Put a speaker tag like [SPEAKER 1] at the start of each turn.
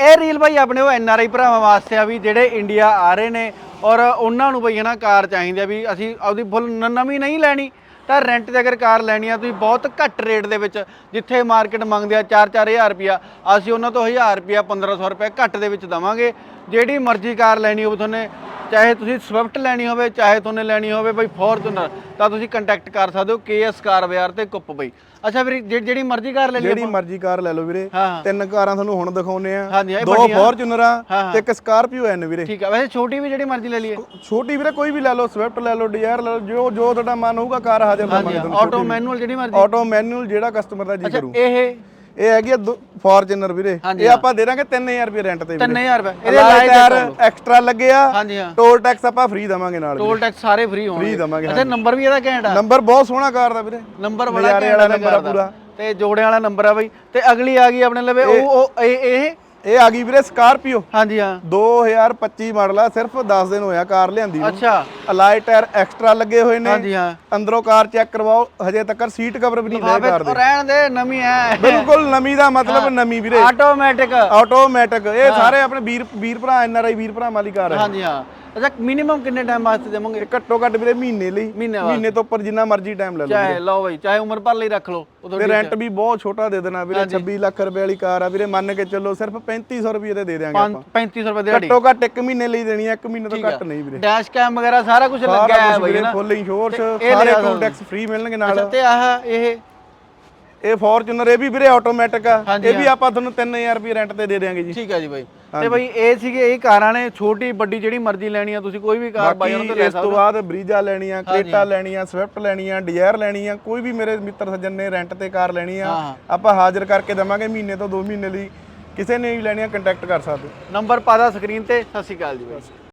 [SPEAKER 1] ਇਹ ਰੀਲ ਬਾਈ ਆਪਣੇ ਉਹ ਐਨ ਆਰ ਆਈ ਭਰਾਵਾਂ ਵਾਸਤੇ ਆ ਵੀ ਜਿਹੜੇ ਇੰਡੀਆ ਆ ਰਹੇ ਨੇ ਔਰ ਉਹਨਾਂ ਨੂੰ ਬਈ ਹਨਾ ਕਾਰ ਚਾਹੀਦੀ ਆ ਵੀ ਅਸੀਂ ਆਪਦੀ ਫੁੱਲ ਨਵੀਂ ਨਹੀਂ ਲੈਣੀ, ਤਾਂ ਰੈਂਟ ਤੇ ਅਗਰ ਕਾਰ ਲੈਣੀ ਆ ਤੁਸੀਂ ਬਹੁਤ ਘੱਟ ਰੇਟ ਦੇ ਵਿੱਚ ਜਿੱਥੇ ਮਾਰਕੀਟ ਮੰਗਦੇ ਆ 4-4000 ਰੁਪਿਆ ਅਸੀਂ ਉਹਨਾਂ ਤੋਂ 1000 ਰੁਪਿਆ 1500 ਰੁਪਏ ਘੱਟ ਦੇ ਵਿੱਚ ਦਵਾਂਗੇ। ਜਿਹੜੀ ਮਰਜ਼ੀ ਕਾਰ ਲੈਣੀ ਹੋਵੇ ਤੁਹਾਨੂੰ, ਚਾਹੇ ਤੁਸੀਂ ਸਵਿਫਟ ਲੈਣੀ ਹੋਵੇ, ਚਾਹੇ ਤੁਹਾਨੂੰ ਲੈਣੀ ਹੋਵੇ ਬਈ ਫੋਰਚੂਨਰ ਤਾਂ ਤੁਸੀਂ ਕੰਟੈਕਟ ਕਰ ਸਕਦੇ ਹੋ ਕੇਐਸ ਕਾਰ ਬਾਜ਼ਾਰ ਤੇ ਕੁੱਪ ਬਈ। ਅੱਛਾ ਵੀਰ ਜਿਹੜੀ ਜਿਹੜੀ ਮਰਜ਼ੀ ਕਾਰ ਲੈ ਲਈ
[SPEAKER 2] ਜਿਹੜੀ ਮਰਜ਼ੀ ਕਾਰ ਲੈ ਲਓ ਵੀਰੇ।
[SPEAKER 1] ਹਾਂ।
[SPEAKER 2] ਤਿੰਨ ਕਾਰਾਂ ਤੁਹਾਨੂੰ ਹੁਣ ਦਿਖਾਉਨੇ ਆ
[SPEAKER 1] ਹਾਂਜੀ, ਇਹ
[SPEAKER 2] ਦੋ
[SPEAKER 1] ਵੱਡੀਆਂ।
[SPEAKER 2] ਫੋਰਚੂਨਰਾਂ
[SPEAKER 1] ਹਾਂ।
[SPEAKER 2] ਤੇ ਇੱਕ ਸਕਾਰਪੀਓ ਐਨ ਵੀਰੇ।
[SPEAKER 1] ਠੀਕ ਆ ਵੈਸੇ ਛੋਟੀ ਵੀ ਜਿਹੜੀ ਮਰਜ਼ੀ ਲੈ ਲਈਏ।
[SPEAKER 2] ਛੋਟੀ ਵੀਰੇ ਕੋਈ ਵੀ ਲੈ ਲਓ ਸਵਿਫਟ ਲੈ ਲਓ ਡਿਜ਼ਾਇਰ ਲੈ ਲਓ ਜੋ ਜੋ ਤੁਹਾਡਾ ਮਨ ਹੋਊਗਾ ਕਾਰ ਹਾਜ਼ਰ
[SPEAKER 1] ਹਾਂਜੀ
[SPEAKER 2] ਦਵਾਂਗੇ
[SPEAKER 1] ਆਟੋ ਮੈਨੂਅਲ ਜਿਹੜੀ ਮਰਜ਼ੀ।
[SPEAKER 2] ਆਟੋ ਮੈਨੂਅਲ ਜਿਹੜਾ ਕਸਟਮਰ ਦਾ ਜੀ
[SPEAKER 1] ਅੱਛਾ
[SPEAKER 2] ਕਰੂ।
[SPEAKER 1] ਇਹ
[SPEAKER 2] ਇਹ ਹੈਗੀ ਆ ਫੋਰਚੂਨਰ ਵੀਰੇ। ਇਹ ਆਪਾਂ ਦੇ ਦਾਂਗੇ 3000 ਰੁਪਏ ਰੈਂਟ ਤੇ ਵੀਰੇ।
[SPEAKER 1] 3000 ਰੁਪਏ। ਇਹਦੇ
[SPEAKER 2] ਟਾਇਰ ਐਕਸਟਰਾ ਲੱਗੇ ਆ। ਟੋਲ ਟੈਕਸ ਆਪਾਂ ਫ੍ਰੀ ਦਵਾਂਗੇ ਨਾਲ
[SPEAKER 1] ਟੋਲ ਟੈਕਸ ਸਾਰੇ ਫ੍ਰੀ ਹੋਣਗੇ।
[SPEAKER 2] Free ਦੇਵਾਂਗੇ,
[SPEAKER 1] ਅੱਛਾ ਨੰਬਰ ਵੀ ਇਹਦਾ ਘੈਂਟ ਆ?
[SPEAKER 2] ਨੰਬਰ ਬਹੁਤ ਸੋਹਣਾ ਕਾਰ ਦਾ ਵੀਰੇ।
[SPEAKER 1] ਨੰਬਰ ਬੜਾ ਘੈਂਟ
[SPEAKER 2] ਵਾਲਾ
[SPEAKER 1] ਆ
[SPEAKER 2] ਨੰਬਰ ਪੂਰਾ।
[SPEAKER 1] ਤੇ ਜੋੜੇ ਵਾਲਾ ਨੰਬਰ ਆ ਬਈ। ਤੇ ਅਗਲੀ ਆ ਗਈ ਆਪਣੇ ਲਵੇ ਉਹ ਉਹ ਇਹ ਇਹ
[SPEAKER 2] ਇਹ ਆ ਗਈ ਵੀਰੇ ਸਕਾਰਪੀਓ।
[SPEAKER 1] ਹਾਂਜੀ ਹਾਂ।
[SPEAKER 2] 2025 ਮਾਡਲ ਆ ਸਿਰਫ 10 ਦਿਨ ਹੋਇਆ ਕਾਰ ਲਿਆਂਦੀ ਨੂੰ।
[SPEAKER 1] ਅੱਛਾ।
[SPEAKER 2] ਅਲਾਈ ਟਾਇਰ ਐਕਸਟਰਾ ਲੱਗੇ ਹੋਏ ਨੇ।
[SPEAKER 1] ਹਾਂਜੀ ਹਾਂ।
[SPEAKER 2] ਅੰਦਰੋਂ ਕਾਰ ਚੈੱਕ ਕਰਵਾਓ ਹਜੇ ਤੱਕ ਸੀਟ ਕਵਰ ਵੀ ਨਹੀਂ ਲੈ ਕਾਰ ਦੇ।
[SPEAKER 1] ਰਹਿਣ ਦੇ ਨਵੀਂ ਐ।
[SPEAKER 2] ਬਿਲਕੁਲ ਨਵੀਂ ਦਾ ਮਤਲਬ ਨਵੀਂ ਵੀਰੇ।
[SPEAKER 1] ਆਟੋਮੈਟਿਕ
[SPEAKER 2] ਆਟੋਮੈਟਿਕ ਇਹ ਸਾਰੇ ਆਪਣੇ ਵੀਰ ਵੀਰ ਭਰਾ ਐਨ ਆਰ ਆਈ ਵੀਰ ਭਰਾਵਾਂ ਵਾਲੀ ਕਾਰ ਹੈ।
[SPEAKER 1] ਹਾਂਜੀ ਹਾਂ। ਅੱਛਾ ਮਿਨੀਮਮ ਕਿੰਨੇ ਟਾਈਮ ਵਾਸਤੇ ਦੇਵੋਗੇ?
[SPEAKER 2] ਘੱਟੋ ਘੱਟ ਵੀਰੇ ਮਹੀਨੇ ਲਈ।
[SPEAKER 1] ਮਹੀਨੇ
[SPEAKER 2] ਮਹੀਨੇ ਤੋਂ ਉੱਪਰ ਜਿੰਨਾ ਮਰਜ਼ੀ ਟਾਈਮ ਲੈ ਲਓ
[SPEAKER 1] ਚਾਹੇ ਲਓ ਬਈ ਚਾਹੇ ਉਮਰ ਭਰ ਲਈ ਰੱਖ ਲਓ ਉਹ
[SPEAKER 2] ਤੇ
[SPEAKER 1] ਤੁਹਾਡੀ
[SPEAKER 2] ਰੈਂਟ ਵੀ ਬਹੁਤ ਛੋਟਾ ਦੇ ਦੇਣਾ ਵੀਰੇ 26 ਲੱਖ ਰੁਪਏ ਵਾਲੀ ਕਾਰ ਆ ਵੀਰੇ ਮੰਨ ਕੇ ਚੱਲੋ ਸਿਰਫ 3500 ਰੁਪਏ ਤੇ ਦੇ ਦਿਆਂਗੇ ਆਪਾਂ।
[SPEAKER 1] 3500 ਰੁਪਏ ਦਿਹਾੜੀ।
[SPEAKER 2] ਘੱਟੋ ਘੱਟ 1 ਮਹੀਨੇ ਲਈ ਦੇਣੀ ਆ 1 ਮਹੀਨੇ ਤੋਂ ਘੱਟ ਨਹੀਂ ਵੀਰੇ।
[SPEAKER 1] ਡੈਸ਼ ਕੈਮ ਵਗੈਰਾ ਸਾਰਾ ਕੁਝ ਲੱਗਿਆ
[SPEAKER 2] ਸਾਰਾ
[SPEAKER 1] ਹੈ
[SPEAKER 2] ਕੁਝ
[SPEAKER 1] ਬਈ
[SPEAKER 2] ਵੀਰੇ
[SPEAKER 1] ਨਾ
[SPEAKER 2] ਫੁੱਲ ਇੰਸ਼ੋਰੈਂਸ
[SPEAKER 1] ਇਹ
[SPEAKER 2] ਸਾਰੇ
[SPEAKER 1] ਲਿਆ
[SPEAKER 2] ਟੂਲ ਟੈਕਸ ਫ੍ਰੀ ਮਿਲਣਗੇ ਨਾਲ।
[SPEAKER 1] ਅੱਛਾ ਤੇ ਆਹ ਇਹ
[SPEAKER 2] ਇਹ ਫੋਰਚੂਨਰ ਇਹ ਵੀ ਵੀਰੇ ਆਟੋਮੈਟਿਕ ਆ।
[SPEAKER 1] ਹਾਂਜੀ,
[SPEAKER 2] ਇਹ ਵੀ ਆਪਾਂ ਤੁਹਾਨੂੰ 3000 ਰੁਪਏ ਰੈਂਟ ਤੇ ਦੇ ਦੇਾਂਗੇ ਜੀ।
[SPEAKER 1] ਠੀਕ ਹੈ ਜੀ ਬਾਈ। ਤੇ ਬਾਈ ਇਹ ਸੀਗੇ ਇਹ ਕਾਰਾਂ ਨੇ ਛੋਟੀ ਵੱਡੀ ਜਿਹੜੀ ਮਰਜ਼ੀ ਲੈਣੀ ਆ ਤੁਸੀਂ ਕੋਈ ਵੀ ਕਾਰ ਬਾਈ ਉਹਨਾਂ ਤੋਂ ਲੈ
[SPEAKER 2] ਇਸ ਤੋਂ
[SPEAKER 1] ਸਕਦੇ ਹੋ।
[SPEAKER 2] ਬਾਅਦ ਬਰੀਜਾ ਲੈਣੀ ਆ ਕ੍ਰੇਟਾ ਲੈਣੀ ਆ ਸਵਿਫਟ ਲੈਣੀ ਆ ਡਿਜ਼ਾਇਰ ਲੈਣੀ ਆ ਕੋਈ ਵੀ ਮੇਰੇ ਮਿੱਤਰ ਸੱਜਣ ਨੇ ਰੈਂਟ ਤੇ ਕਾਰ ਲੈਣੀ ਆ। ਆਪਾਂ ਹਾਜ਼ਰ ਕਰਕੇ ਦਵਾਂਗੇ ਮਹੀਨੇ ਤੋਂ 2 ਮਹੀਨੇ ਲਈ। ਕਿਸੇ ਨੇ ਵੀ ਲੈਣੀ ਆ ਕੰਟੈਕਟ ਕਰ ਸਕਦੇ
[SPEAKER 1] ਨੰਬਰ ਪਾਦਾ ਸਕਰੀਨ ਤੇ ਸਤਿ ਸ਼੍ਰੀ ਅਕਾਲ ਜੀ ਬਾਈ।